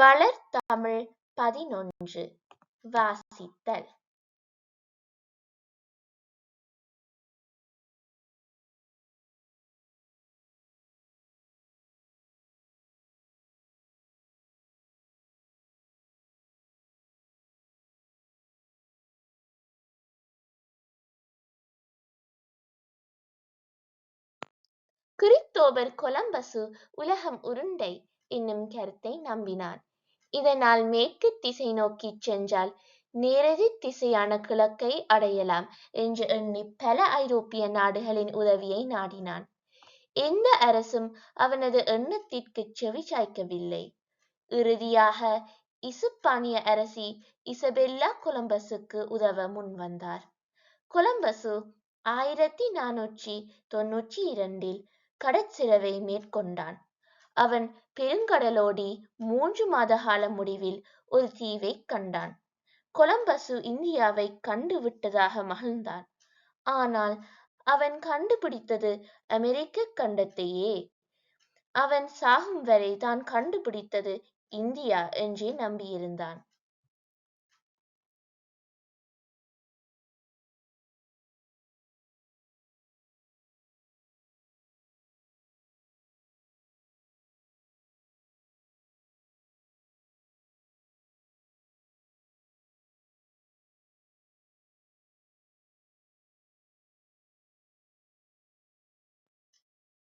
வளர்தமிழ் பதினொன்று. வாசித்தல். Christopher Columbus உலகம் உருண்டை என்னும் கருத்தை நம்பினான் இதனால் மேற்கு திசை நோக்கிச் சென்றால் நேரெதிர் திசையான கிழக்கை அடையலாம் என்று எண்ணி பல ஐரோப்பிய நாடுகளின் உதவியை நாடினான். எந்த அரசும் அவனது எண்ணத்திற்கு செவி சாய்க்கவில்லை. இறுதியாக இசுப்பானிய அரசி இசபெல்லா கொலம்பஸுக்கு உதவ முன்வந்தார் கொலம்பசு ஆயிரத்தி நானூற்றி தொன்னூற்றி இரண்டில் கடற்சிறவை மேற்கொண்டான். அவன் பெருங்கடலோடி மூன்று மாத கால முடிவில் ஒரு தீவை கண்டான். கொலம்பசு இந்தியாவை கண்டு விட்டதாக மகிழ்ந்தான். ஆனால் அவன் கண்டுபிடித்தது அமெரிக்க கண்டத்தையே. அவன் சாகும் வரை தான் கண்டுபிடித்தது இந்தியா என்றே நம்பியிருந்தான்.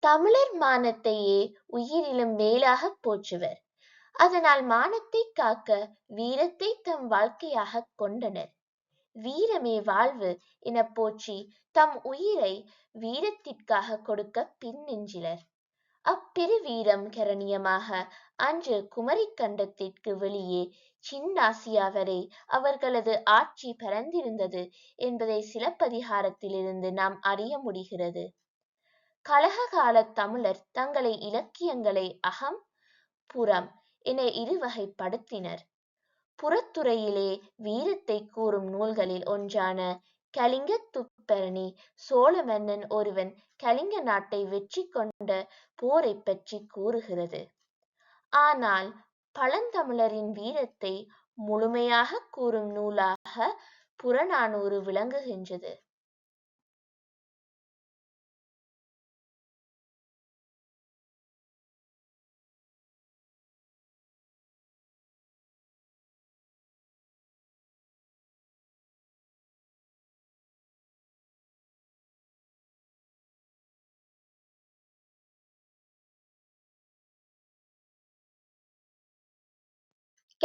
தமிழர் மானத்தையே உயிரிலும் மேலாகப் போற்றுவர். அதனால் மானத்தை காக்க வீரத்தை தம் வாழ்க்கையாகக் கொண்டனர். வீரமே வாழ்வு என போற்றி தம் உயிரை வீரத்திற்காக கொடுக்க பின்னெஞ்சிலர் அப்பெரு வீரம் கரணியமாக அன்று குமரிக் கண்டத்திற்கு வெளியே சின்னாசியா வரை அவர்களது ஆட்சி பரந்திருந்தது என்பதை சிலப்பதிகாரத்திலிருந்து நாம் அறிய முடிகிறது. கலக காலத் தமிழர் தங்களை இலக்கியங்களை அகம் புறம் என இருவகைப்படுத்தினர் புறத்துறையிலே வீரத்தை கூறும் நூல்களில் ஒன்றான கலிங்க துப்பரணி சோழ மன்னன் ஒருவன் கலிங்க நாட்டை வெற்றி கொண்ட போரை பற்றி கூறுகிறது. ஆனால் பழந்தமிழரின் வீரத்தை முழுமையாக கூறும் நூலாக புறநானூறு விளங்குகின்றது.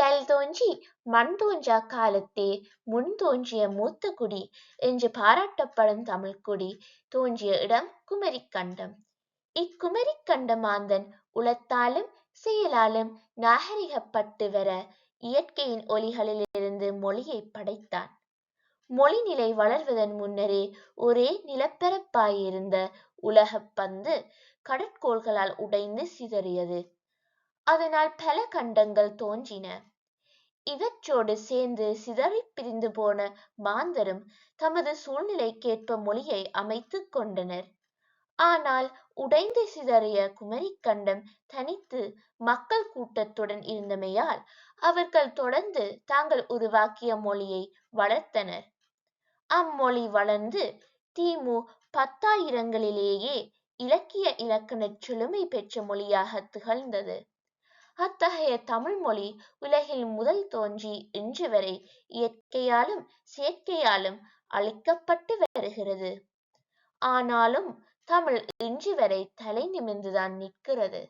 கல் தோன்றி மண் தோன்றா காலத்தே முன் தோன்றிய மூத்த குடி என்று பாராட்டப்படும் தமிழ்க்குடி தோன்றிய இடம் குமரிக்கண்டம். கண்டம் மாந்தன் உளத்தாலும் செயலாலும் நாகரிகப்பட்டு வர இயற்கையின் ஒலிகளிலிருந்து மொழியை படைத்தான். மொழிநிலை வளர்வதன் முன்னரே ஒரே நிலப்பரப்பாயிருந்த உலகப் பந்து கடற்கோள்களால் உடைந்து சிதறியது. அதனால் பல கண்டங்கள் தோன்றின. இவற்றோடு சேர்ந்து சிதறிப் பிரிந்து போன மாந்தரும் தமது சூழ்நிலைக்கேற்ப மொழியை அமைத்துக் கொண்டனர். ஆனால் உடைந்து சிதறிய குமரிக்கண்டம் தனித்து மக்கள் கூட்டத்துடன் இருந்தமையால் அவர்கள் தொடர்ந்து தாங்கள் உருவாக்கிய மொழியை வளர்த்தனர். அம்மொழி வளர்ந்து திமு பத்தாயிரங்களிலேயே இலக்கிய இலக்கணச் செழுமை பெற்ற மொழியாக திகழ்ந்தது. அத்தகைய தமிழ் மொழி உலகில் முதல் தோன்றி இன்று வரை இயற்கையாலும் செயற்கையாலும் அழிக்கப்பட்டு வருகிறது. ஆனாலும் தமிழ் இன்று வரை தலை நிமிர்ந்துதான் நிற்கிறது.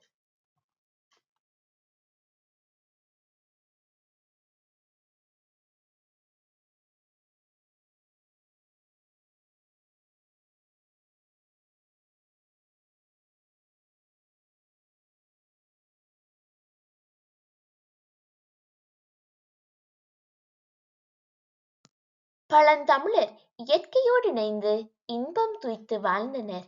பழந்தமிழர் இயற்கையோடு இணைந்து இன்பம் துய்த்து வாழ்ந்தனர்.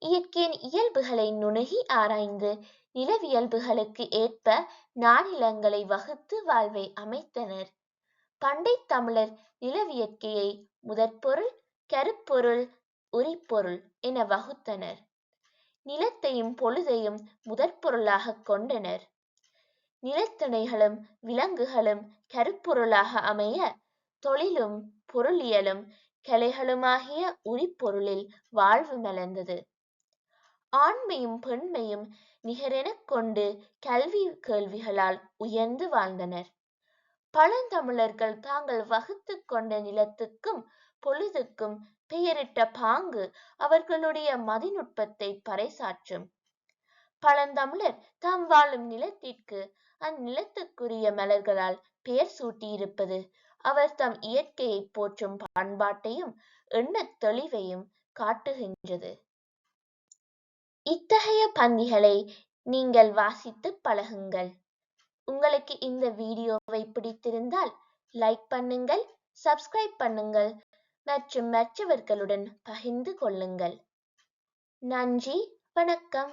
இயற்கையின் இயல்புகளை நுணுகி ஆராய்ந்து நிலவியல்புகளுக்கு ஏற்ப நானிலங்களை வகுத்து வாழ்வை அமைத்தனர். பண்டைத் தமிழர் நிலவியற்கையை முதற்பொருள் கருப்பொருள் உரிப்பொருள் என வகுத்தனர். நிலத்தையும் பொழுதையும் முதற்பொருளாகக் கொண்டனர். நிலத்திணைகளும் விலங்குகளும் கருப்பொருளாக அமைய தொழிலும் பொருளியலும் கலைகளுமாகிய உரிப்பொருளில் வாழ்வு மலர்ந்தது. ஆண்மையும் பெண்மையும் நிகரெனக் கொண்டு கல்வி கேள்விகளால் உயர்ந்து வாழ்ந்தனர். பழந்தமிழர்கள் தாங்கள் வகுத்து கொண்ட நிலத்துக்கும் பொழுதுக்கும் பெயரிட்ட பாங்கு அவர்களுடைய மதிநுட்பத்தை பறைசாற்றும். பழந்தமிழர் தாம் வாழும் நிலத்திற்கு அந்நிலத்துக்குரிய மலர்களால் பெயர் சூட்டியிருப்பது அவர் தம் இயற்கையை போற்றும் பண்பாட்டையும் எண்ணத் தெளிவையும் காட்டுகின்றது. இத்தகைய பந்திகளை நீங்கள் வாசித்து பழகுங்கள். உங்களுக்கு இந்த வீடியோவை பிடித்திருந்தால் லைக் பண்ணுங்கள் சப்ஸ்கிரைப் பண்ணுங்கள் மற்றும் மற்றவர்களுடன் பகிர்ந்து கொள்ளுங்கள். நன்றி வணக்கம்.